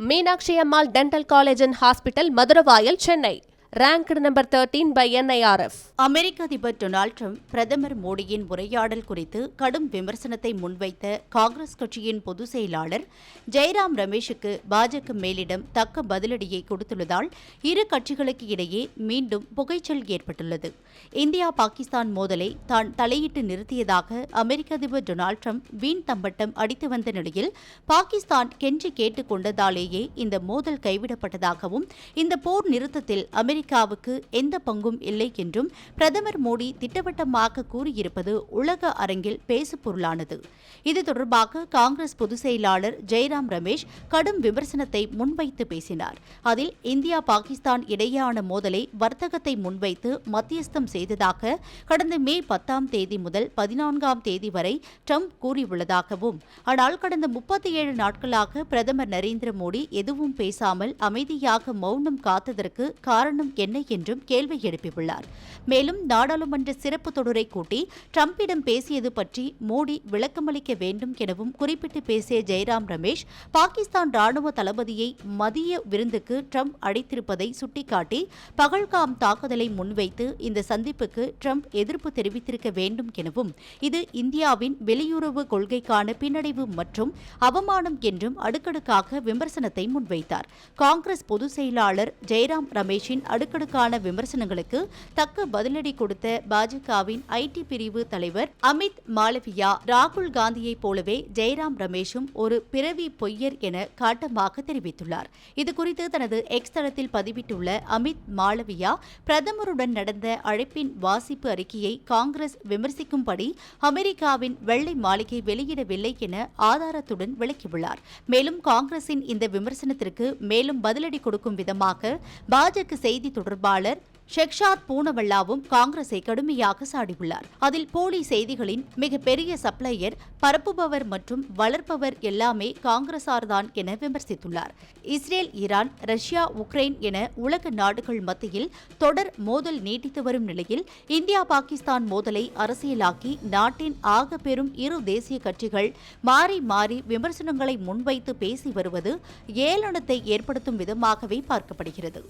Meenakshi Ammal dental college and hospital Maduravoyal Chennai. Ranked number thirteen by NIRF அமெரிக்க அதிபர் Donald Trump பிரதமர் மோடியின் உரையாடல் குறித்து கடும் விமர்சனத்தை முன்வைத்த காங்கிரஸ் கட்சியின் பொதுச் செயலாளர் ஜெயராம் ரமேஷுக்கு பாஜக மேலிடம் தக்க பதிலடியை கொடுத்துள்ளதால் இரு கட்சிகளுக்கு இடையே மீண்டும் புகைச்சல் ஏற்பட்டுள்ளது. இந்தியா பாகிஸ்தான் மோதலை தான் தலையிட்டு நிறுத்தியதாக அமெரிக்க அதிபர் டொனால்ட் ட்ரம்ப் வீண் தம்பட்டம் அடித்து வந்த நிலையில் பாகிஸ்தான் கெஞ்சி கேட்டுக் கொண்டதாலேயே இந்த மோதல் கைவிடப்பட்டதாகவும் இந்த போர் நிறுத்தத்தில் அமெரிக்காவுக்கு எந்த பங்கும் இல்லை என்றும் பிரதமர் மோடி திட்டவட்டமாக கூறியிருப்பது உலக அரங்கில் பேசுபொருளானது. இது தொடர்பாக காங்கிரஸ் பொதுச் செயலாளர் ஜெயராம் ரமேஷ் கடும் விமர்சனத்தை முன்வைத்து பேசினார். அதில் இந்தியா பாகிஸ்தான் இடையேயான மோதலை வர்த்தகத்தை முன்வைத்து மத்தியஸ்தம் செய்ததாக கடந்த மே பத்தாம் தேதி முதல் பதினான்காம் தேதி வரை ட்ரம்ப் கூறியுள்ளதாகவும் ஆனால் கடந்த முப்பத்தி ஏழு நாட்களாக பிரதமர் நரேந்திர மோடி எதுவும் பேசாமல் அமைதியாக மௌனம் காத்ததற்கு காரணம் காரணம் என்ன என்றும் கேள்வி எழுப்பியுள்ளார். மேலும் நாடாளுமன்ற சிறப்பு தொடரை கூட்டி டிரம்பிடம் பேசியது பற்றி மோடி விளக்கமளிக்க வேண்டும் எனவும் குறிப்பிட்டு பேசிய ஜெயராம் ரமேஷ் பாகிஸ்தான் ராணுவ தளபதியை மதிய விருந்துக்கு ட்ரம்ப் அழைத்திருப்பதை சுட்டிக்காட்டி பகல்காம் தாக்குதலை முன்வைத்து இந்த சந்திப்புக்கு ட்ரம்ப் எதிர்ப்பு தெரிவித்திருக்க வேண்டும் எனவும் இது இந்தியாவின் வெளியுறவு கொள்கைக்கான பின்னடைவு மற்றும் அவமானம் என்றும் அடுக்கடுக்காக விமர்சனத்தை முன்வைத்தார். காங்கிரஸ் பொதுச் செயலாளர் ஜெயராம் ரமேஷின் அடுக்கடுக்கான விமர்சனங்களுக்கு தக்க பதிலடி கொடுத்த பாஜகவின் ஐடி பிரிவு தலைவர் அமித் மாலவியா ராகுல் காந்தியைப் போலவே ஜெயராம் ரமேஷும் ஒரு பிறவி பொய்யர் என காட்டமாக தெரிவித்துள்ளார். இதுகுறித்து தனது எக்ஸ் தளத்தில் பதிவிட்டுள்ள அமித் மாலவியா பிரதமருடன் நடந்த அழைப்பின் வாசிப்பு அறிக்கையை காங்கிரஸ் விமர்சிக்கும்படி அமெரிக்காவின் வெள்ளை மாளிகை வெளியிடவில்லை என ஆதாரத்துடன் விளக்கியுள்ளார். மேலும் காங்கிரசின் இந்த விமர்சனத்திற்கு மேலும் பதிலடி கொடுக்கும் விதமாக பாஜக செய்தி தொடர்பாளர் ஷெக்ஷாத் பூனவல்லாவும் காங்கிரஸை கடுமையாக சாடியுள்ளார். அதில் போலி செய்திகளின் மிகப்பெரிய சப்ளையர் பரப்புபவர் மற்றும் வளர்ப்பவர் எல்லாமே காங்கிரசார்தான் என விமர்சித்துள்ளார். இஸ்ரேல் ஈரான் ரஷ்யா உக்ரைன் என உலக நாடுகள் மத்தியில் தொடர் மோதல் நீட்டித்து வரும் நிலையில் இந்தியா பாகிஸ்தான் மோதலை அரசியலாக்கி நாட்டின் ஆக பெரும் இரு தேசிய கட்சிகள் மாறி மாறி விமர்சனங்களை முன்வைத்து பேசி வருவது ஏளனத்தை ஏற்படுத்தும் விதமாகவே பார்க்கப்படுகிறது.